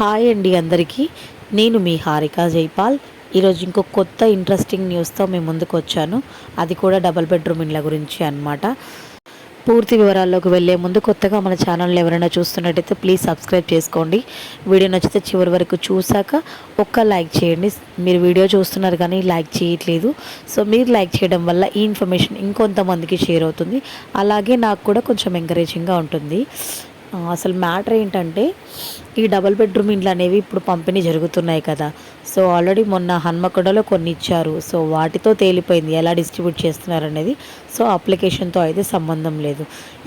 Hi అండి అందరికీ. నేను మీ హారిక జైపాల్. ఈరోజు ఇంకో కొత్త ఇంట్రెస్టింగ్ న్యూస్తో మేము ముందుకు వచ్చాను. అది కూడా డబల్ బెడ్రూమ్ ఇండ్ల గురించి అన్నమాట. పూర్తి వివరాల్లోకి వెళ్ళే ముందు కొత్తగా మన ఛానల్ ఎవరైనా చూస్తున్నట్టయితే ప్లీజ్ సబ్స్క్రైబ్ చేసుకోండి. వీడియో నచ్చితే చివరి వరకు చూశాక ఒక్క లైక్ చేయండి. మీరు వీడియో చూస్తున్నారు కానీ లైక్ చేయట్లేదు. సో మీరు లైక్ చేయడం వల్ల ఈ ఇన్ఫర్మేషన్ ఇంకొంతమందికి షేర్ అవుతుంది. అలాగే నాకు కూడా కొంచెం ఎంకరేజింగ్గా ఉంటుంది. అసలు మ్యాటర్ ఏంటంటే ఈ డబల్ బెడ్రూమ్ ఇండ్లు అనేవి ఇప్పుడు పంపిణీ జరుగుతున్నాయి కదా. సో ఆల్రెడీ మొన్న హన్మకొండలో కొన్ని ఇచ్చారు. సో వాటితో తేలిపోయింది. ఎలా డిస్ట్రిబ్యూట్ చేస్తున్నారు అనేది సో అప్లికేషన్తో అయితే సంబంధం లేదు.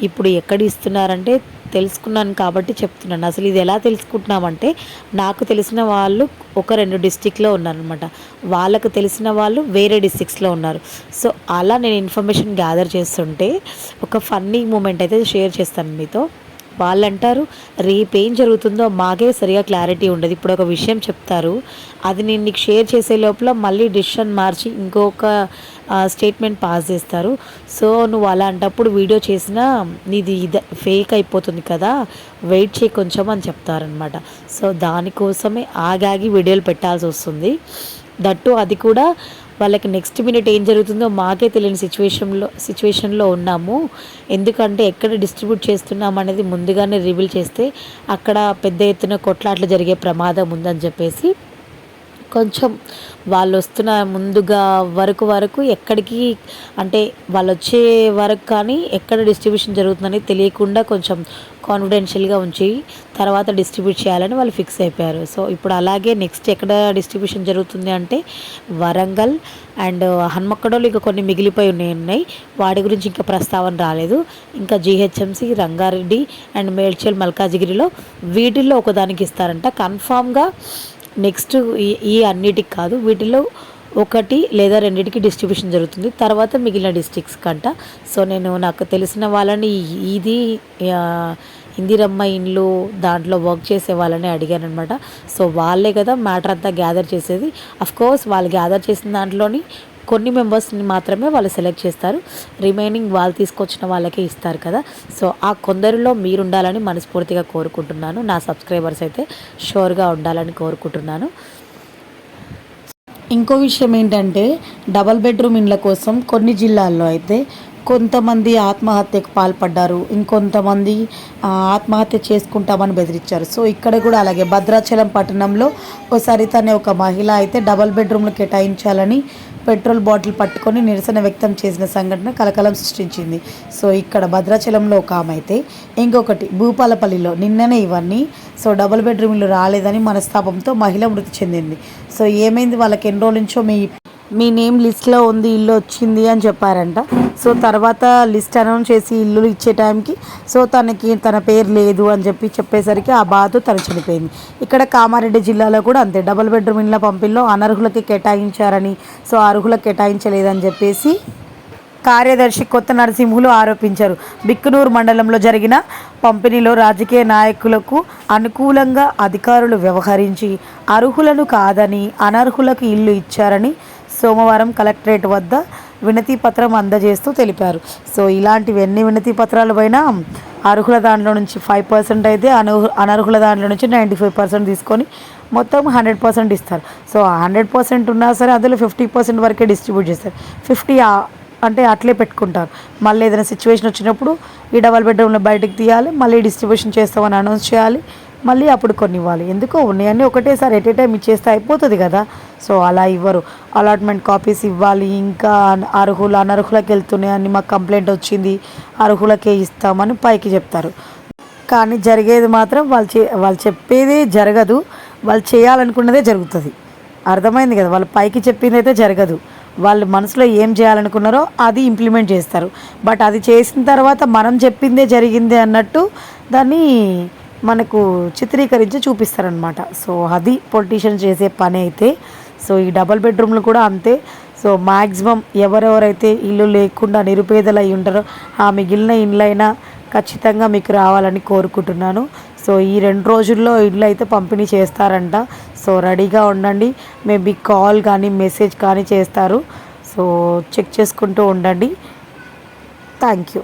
ఇప్పుడు ఎక్కడ ఇస్తున్నారంటే తెలుసుకున్నాను కాబట్టి చెప్తున్నాను. అసలు ఇది ఎలా తెలుసుకుంటున్నామంటే నాకు తెలిసిన వాళ్ళు ఒక రెండు డిస్టిక్లో ఉన్నారనమాట వాళ్ళకు తెలిసిన వాళ్ళు వేరే డిస్టిక్స్లో ఉన్నారు. సో అలా నేను ఇన్ఫర్మేషన్ గ్యాదర్ చేస్తుంటే ఒక ఫన్నీ మూమెంట్ అయితే షేర్ చేస్తాను మీతో. వాళ్ళు అంటారు రేపు ఏం జరుగుతుందో మాకే సరిగా క్లారిటీ ఉండదు. ఇప్పుడు ఒక విషయం చెప్తారు. అది నేను నీకు షేర్ చేసే లోపల మళ్ళీ డిసిషన్ మార్చి ఇంకొక స్టేట్మెంట్ పాస్ చేస్తారు. సో నువ్వు అలా అంటప్పుడు వీడియో చేసినా నీది ఇది ఫేక్ అయిపోతుంది కదా వెయిట్ చేయి కొంచెం అని చెప్తారనమాట సో దానికోసమే ఆగాగి వీడియోలు పెట్టాల్సి వస్తుంది. దట్టు అది కూడా వాళ్ళకి నెక్స్ట్ మినిట్ ఏం జరుగుతుందో మాకే తెలియని సిచ్యువేషన్లో సిచ్యువేషన్లో ఉన్నాము. ఎందుకంటే ఎక్కడ డిస్ట్రిబ్యూట్ చేస్తున్నాం అనేది ముందుగానే రివీల్ చేస్తే అక్కడ పెద్ద ఎత్తున కొట్లాట్లు జరిగే ప్రమాదం ఉందని చెప్పేసి కొంచెం వాళ్ళు వస్తున్న ముందుగా వరకు వరకు ఎక్కడికి అంటే వాళ్ళు వచ్చే వరకు కానీ ఎక్కడ డిస్ట్రిబ్యూషన్ జరుగుతుందని తెలియకుండా కొంచెం కాన్ఫిడెన్షియల్గా ఉంచి తర్వాత డిస్ట్రిబ్యూట్ చేయాలని వాళ్ళు ఫిక్స్ అయిపోయారు. సో ఇప్పుడు అలాగే నెక్స్ట్ ఎక్కడ డిస్ట్రిబ్యూషన్ జరుగుతుంది అంటే వరంగల్ అండ్ హన్మక్కడోలు ఇంకా కొన్ని మిగిలిపోయి ఉన్నాయి ఉన్నాయి. వాటి గురించి ఇంకా ప్రస్తావన రాలేదు. ఇంకా జిహెచ్ఎంసి రంగారెడ్డి అండ్ మేడ్చల్ మల్కాజిగిరిలో వీటిల్లో ఒకదానికి ఇస్తారంట. కన్ఫామ్గా నెక్స్ట్ ఈ ఈ అన్నిటికి కాదు వీటిలో ఒకటి లేదా రెండింటికి డిస్ట్రిబ్యూషన్ జరుగుతుంది. తర్వాత మిగిలిన డిస్ట్రిక్ట్స్ కంట. సో నేను నాకు తెలిసిన వాళ్ళని ఇది ఇందిరమ్మ ఇండ్లు దాంట్లో వర్క్ చేసే వాళ్ళని అడిగాను అనమాట సో వాళ్ళే కదా మ్యాటర్ అంతా గ్యాదర్ చేసేది. కోర్స్ వాళ్ళు గ్యాదర్ చేసిన దాంట్లోని కొన్ని మెంబర్స్ని మాత్రమే వాళ్ళు సెలెక్ట్ చేస్తారు. రిమైనింగ్ వాళ్ళు తీసుకొచ్చిన వాళ్ళకే ఇస్తారు కదా. సో ఆ కొందరిలో మీరు ఉండాలని మనస్ఫూర్తిగా కోరుకుంటున్నాను. నా సబ్స్క్రైబర్స్ అయితే షూర్గా ఉండాలని కోరుకుంటున్నాను. ఇంకో విషయం ఏంటంటే డబల్ బెడ్రూమ్ ఇండ్ల కోసం కొన్ని జిల్లాల్లో అయితే కొంతమంది ఆత్మహత్యకు పాల్పడ్డారు. ఇంకొంతమంది ఆత్మహత్య చేసుకుంటామని బెదిరించారు. సో ఇక్కడ కూడా అలాగే భద్రాచలం పట్టణంలో ఒకసారి తనే ఒక మహిళ అయితే డబల్ బెడ్రూమ్లు కేటాయించాలని పెట్రోల్ బాటిల్ పట్టుకొని నిరసన వ్యక్తం చేసిన సంఘటన కలకలం సృష్టించింది. సో ఇక్కడ భద్రాచలంలో ఒక ఆమె అయితే ఇంకొకటి భూపాలపల్లిలో నిన్ననే ఇవన్నీ సో డబుల్ బెడ్రూమ్లు రాలేదని మనస్తాపంతో మహిళ మృతి చెందింది. సో ఏమైంది? వాళ్ళకి ఎన్ని రోజుల నుంచో మీ మీ నేమ్ లిస్ట్లో ఉంది ఇల్లు వచ్చింది అని చెప్పారంట. సో తర్వాత లిస్ట్ అనౌన్స్ చేసి ఇల్లు ఇచ్చే టైంకి సో తనకి తన పేరు లేదు అని చెప్పి చెప్పేసరికి ఆ బాధ తను చనిపోయింది. ఇక్కడ కామారెడ్డి జిల్లాలో కూడా అంతే డబుల్ బెడ్రూమ్ ఇళ్ళ పంపిణీలో అనర్హులకి కేటాయించారని సో అర్హులకు కేటాయించలేదని చెప్పేసి కార్యదర్శి కొత్త నరసింహులు ఆరోపించారు. బిక్కునూరు మండలంలో జరిగిన పంపిణీలో రాజకీయ నాయకులకు అనుకూలంగా అధికారులు వ్యవహరించి అర్హులను కాదని అనర్హులకు ఇల్లు ఇచ్చారని సోమవారం కలెక్టరేట్ వద్ద వినతి పత్రం అందజేస్తూ తెలిపారు. సో ఇలాంటివి ఎన్ని వినతి పత్రాలు పైన అర్హుల దాంట్లో నుంచి ఫైవ్ పర్సెంట్ అయితే అనర్హు అనర్హుల దాంట్లో నుంచి నైంటీ ఫైవ్ పర్సెంట్ తీసుకొని మొత్తం హండ్రెడ్ పర్సెంట్ ఇస్తారు. సో హండ్రెడ్ పర్సెంట్ ఉన్నా సరే అందులో ఫిఫ్టీ పర్సెంట్ వరకే డిస్ట్రిబ్యూట్ చేస్తారు. ఫిఫ్టీ అంటే అట్లే పెట్టుకుంటారు. మళ్ళీ ఏదైనా సిచ్యువేషన్ వచ్చినప్పుడు ఈ డబల్ బెడ్రూమ్లో బయటకు తీయాలి మళ్ళీ డిస్ట్రిబ్యూషన్ చేస్తామని అనౌన్స్ చేయాలి. మళ్ళీ అప్పుడు కొన్ని ఇవ్వాలి ఎందుకో ఉన్నాయన్నీ ఒకటేసారి ఎట్ ఏ టైం ఇచ్చేస్తే అయిపోతుంది కదా. సో అలా ఇవ్వరు. అలాట్మెంట్ కాపీస్ ఇవ్వాలి. ఇంకా అర్హులు అనర్హులకు వెళ్తున్నాయని మాకు కంప్లైంట్ వచ్చింది. అర్హులకే ఇస్తామని పైకి చెప్తారు. కానీ జరిగేది మాత్రం వాళ్ళు చే వాళ్ళు చెప్పేది జరగదు. వాళ్ళు చేయాలనుకున్నదే జరుగుతుంది. అర్థమైంది కదా? వాళ్ళు పైకి చెప్పింది అయితే జరగదు. వాళ్ళు మనసులో ఏం చేయాలనుకున్నారో అది ఇంప్లిమెంట్ చేస్తారు. బట్ అది చేసిన తర్వాత మనం చెప్పిందే జరిగింది అన్నట్టు దాన్ని మనకు చిత్రీకరించి చూపిస్తారనమాట సో అది పొలిటీషియన్ చేసే పని అయితే. సో ఈ డబల్ బెడ్రూమ్లు కూడా అంతే. సో మ్యాక్సిమం ఎవరెవరైతే ఇల్లు లేకుండా నిరుపేదలు అయి ఉంటారో ఆ మిగిలిన ఇళ్ళైనా ఖచ్చితంగా మీకు రావాలని కోరుకుంటున్నాను. సో ఈ రెండు రోజుల్లో ఇల్లు అయితే పంపిణీ చేస్తారంట. సో రెడీగా ఉండండి. మేబీ కాల్ కానీ మెసేజ్ కానీ చేస్తారు. సో చెక్ చేసుకుంటూ ఉండండి. Thank you.